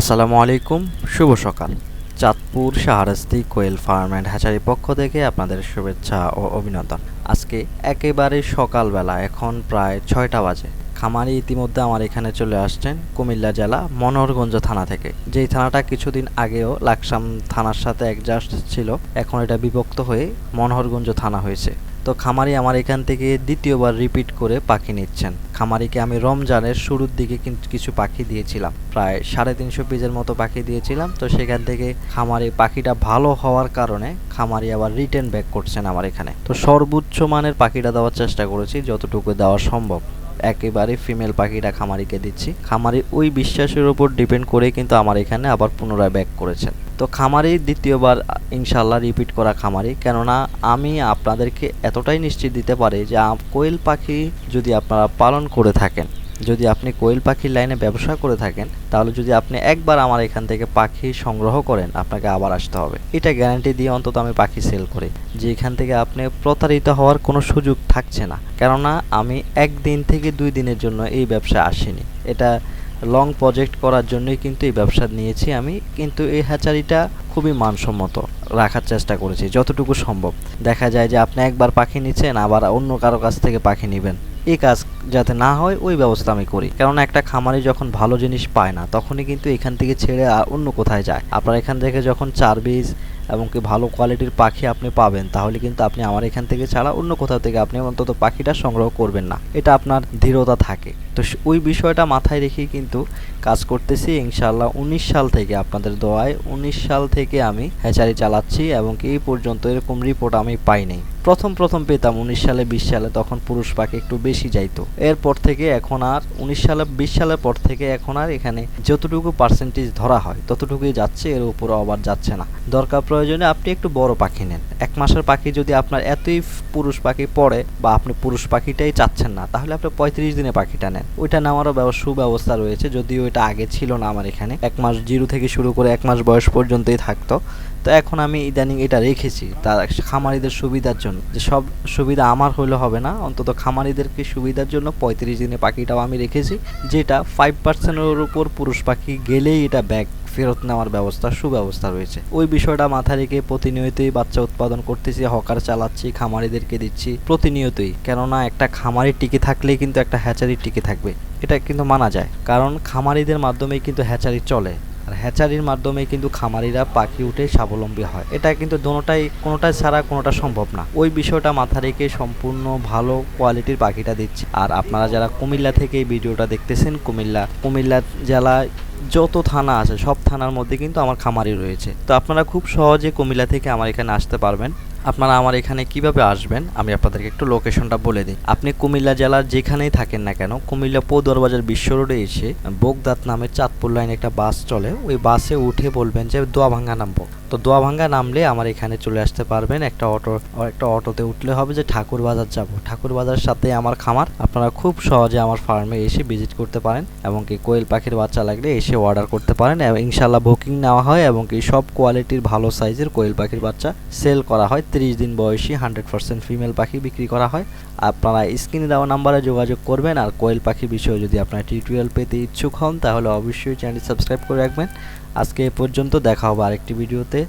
আসসালামু আলাইকুম, শুভ সকাল। Chandpur Shahrasti quail farm and hatchery পক্ষ থেকে আপনাদের শুভেচ্ছা ও অভিনন্দন। আজকে একেবারে সকালবেলা, এখন প্রায় ছয়টা বাজে। খামারি ইতিমধ্যে আমার এখানে চলে আসছেন কুমিল্লা জেলা মনোহরগঞ্জ থানা থেকে। যেই থানাটা কিছুদিন আগেও লাকসাম থানার সাথে অ্যাডজাস্ট ছিল, এখন এটা বিভক্ত হয়ে মনোহরগঞ্জ থানা হয়েছে। তো খামারি আমার এখান থেকে দ্বিতীয়বার রিপিট করে পাখি নিচ্ছেন। খামারিকে আমি রমজানের শুরুর দিকে কিন্তু কিছু পাখি দিয়েছিলাম। প্রায় সাড়ে তিনশো পিসের মতো পাখি দিয়েছিলাম। তো সেখান থেকে খামারি পাখিটা ভালো হওয়ার কারণে খামারি আবার রিটার্ন ব্যাক করছেন আমার এখানে। তো সর্বোচ্চ মানের পাখিটা দেওয়ার চেষ্টা করেছি, যতটুকু দেওয়া সম্ভব। একেবারে ফিমেল পাখিটা খামারিকে দিচ্ছি। খামারি ওই বিশ্বাসের উপর ডিপেন্ড করে কিন্তু আমার এখানে আবার পুনরায় ব্যাক করেছেন। তো খামারি দ্বিতীয়বার ইনশাল্লাহ রিপিট করা খামারি। কেননা, আমি আপনাদেরকে এতটাই নিশ্চিত দিতে পারি যে কোয়েল পাখি যদি আপনারা পালন করে থাকেন যদি আপনি কোয়েল পাখির লাইনে ব্যবসা করে থাকেন, তাহলে যদি আপনি একবার আমার এখান থেকে পাখি সংগ্রহ করেন, আপনাকে আবার আসতে হবে। এটা গ্যারান্টি দিয়ে অন্তত আমি পাখি সেল করি, যে এখান থেকে আপনি প্রতারিত হওয়ার কোনো সুযোগ থাকছে না। কেননা, আমি একদিন থেকে দুই দিনের জন্য এই ব্যবসা আসিনি। এটা লং প্রজেক্ট করার জন্যই কিন্তু এই ব্যবসা নিয়েছি আমি, কিন্তু এই হ্যাচারিটা খুবই মানসম্মত রাখার চেষ্টা করেছি, যতটুকু সম্ভব। দেখা যায় যে আপনি একবার পাখি নিচ্ছেন, আবার অন্য কারও কাছ থেকে পাখি নেবেন। এই কাজ যাতে না হয়, ওই ব্যবস্থা আমি করি। কেননা একটা খামারি যখন ভালো জিনিস পায় না, তখনই কিন্তু এখান থেকে ছেড়ে অন্য কোথায় যায়। আপনার এখান থেকে যখন চার বীজ এবং কি ভালো কোয়ালিটির পাখি আপনি পাবেন, তাহলে কিন্তু আপনি আমার এখান থেকে ছাড়া অন্য কোথাও থেকে আপনি অন্তত পাখিটা সংগ্রহ করবেন না। এটা আপনার দৃঢ়তা থাকে। তো ওই বিষয়টা মাথায় রেখে কিন্তু কাজ করতেছি। ইনশাল্লাহ উনিশ সাল থেকে আপনাদের দোয়ায় উনিশ সাল থেকে আমি হ্যাচারি চালাচ্ছি এবং কি এই পর্যন্ত এরকম রিপোর্ট আমি পাইনি প্রথম প্রথম পেতাম উনিশ সালে, বিশ সালে, তখন পুরুষ পাখি একটু বেশি যাইতো। এরপর থেকে এখন আর, উনিশ সালে, বিশ সালের পর থেকে এখন আর এখানে যতটুকু পার্সেন্টেজ ধরা হয়, ততটুকুই যাচ্ছে, এর উপরে আবার যাচ্ছে না। দরকার প্রয়োজনে আপনি একটু বড় পাখি নেন। এক মাসের পাখি যদি আপনার এতই পুরুষ পাখি পড়ে বা আপনি পুরুষ পাখিটাই চাচ্ছেন না, তাহলে আপনি পঁয়ত্রিশ দিনে পাখিটা নেন। ওইটা নেওয়ারও ব্যব- সুব্যবস্থা রয়েছে, যদিও এটা আগে ছিল না আমার এখানে। এক মাস জিরো থেকে শুরু করে এক মাস বয়স পর্যন্তই থাকতো। তো এখন আমি ইদানিং এটা রেখেছি, তার খামারিদের সুবিধার জন্য। যে সব সুবিধা আমার হলে হবে না, অন্তত খামারিদেরকে সুবিধার জন্য পঁয়ত্রিশ দিনে পাখিটাও আমি রেখেছি, যেটা ফাইভ পার্সেন্টের উপর পুরুষ পাখি গেলেই এটা ব্যাগ ফেরত নেওয়ার ব্যবস্থা, সুব্যবস্থা রয়েছে। ওই বিষয়টা মাথায় রেখে প্রতিনিয়তই বাচ্চা উৎপাদন করতেছি, হকার চালাচ্ছি, খামারিদেরকে দিচ্ছি, প্রতিনিয়তই। কেননা একটা খামারি টিকে থাকলেই কিন্তু একটা হ্যাচারি টিকে থাকবে। এটা কিন্তু মানা যায়, কারণ খামারিদের মাধ্যমেই কিন্তু হ্যাচারি চলে। আর হ্যাচারির মাধ্যমে কিন্তু খামারিরা পাখি উঠে স্বাবলম্বী হয়। এটা কিন্তু দোনোটাই কোনোটাই ছাড়া কোনোটা সম্ভব না। ওই বিষয়টা মাথা রেখে সম্পূর্ণ ভালো কোয়ালিটির পাখিটা দিচ্ছি। আর আপনারা যারা কুমিল্লা থেকে এই ভিডিওটা দেখতেছেন, কুমিল্লা কুমিল্লা জেলায় যত থানা আছে, সব থানার মধ্যে কিন্তু আমার খামারি রয়েছে। তো আপনারা খুব সহজে কুমিল্লা থেকে আমার এখানে আসতে পারবেন। আপনারা আমার এখানে কীভাবে আসবেন, আমি আপনাদেরকে একটু লোকেশনটা বলে দিই। আপনি কুমিল্লা জেলার যেখানেই থাকেন না কেন, কুমিল্লা পৌদর বাজার বিশ্ব রোডে এসে বোগদাত নামে চাঁদপুর লাইনে একটা বাস চলে। ওই বাসে উঠে বলবেন যে দোয়াভাঙ্গা নামবো। তো দোয়াভাঙ্গা নামলে আমার এখানে চলে আসতে পারবেন। একটা অটো, একটা অটোতে উঠলে হবে যে ঠাকুর বাজার যাব। ঠাকুর বাজার সাথে আমার খামার। আপনারা খুব সহজে আমার ফার্মে এসে ভিজিট করতে পারেন এবং কি কোয়েল পাখির বাচ্চা লাগলে এসে অর্ডার করতে পারেন। এবং ইনশাল্লাহ বুকিং নেওয়া হয় এবং কি সব কোয়ালিটির ভালো সাইজের কোয়েল পাখির বাচ্চা সেল করা হয়। তিরিশ দিন বয়সী হান্ড্রেড পার্সেন্ট ফিমেল পাখি বিক্রি করা হয়। আপনারা স্ক্রিনে দেওয়া নাম্বারে যোগাযোগ করবেন আর কোয়েল পাখি বিষয়ে যদি আপনারা টিউটোরিয়াল পেতে ইচ্ছুক হন, তাহলে অবশ্যই চ্যানেল সাবস্ক্রাইব করে রাখবেন। আজকে এ পর্যন্ত দেখা হবে আরেকটি ভিডিওতে।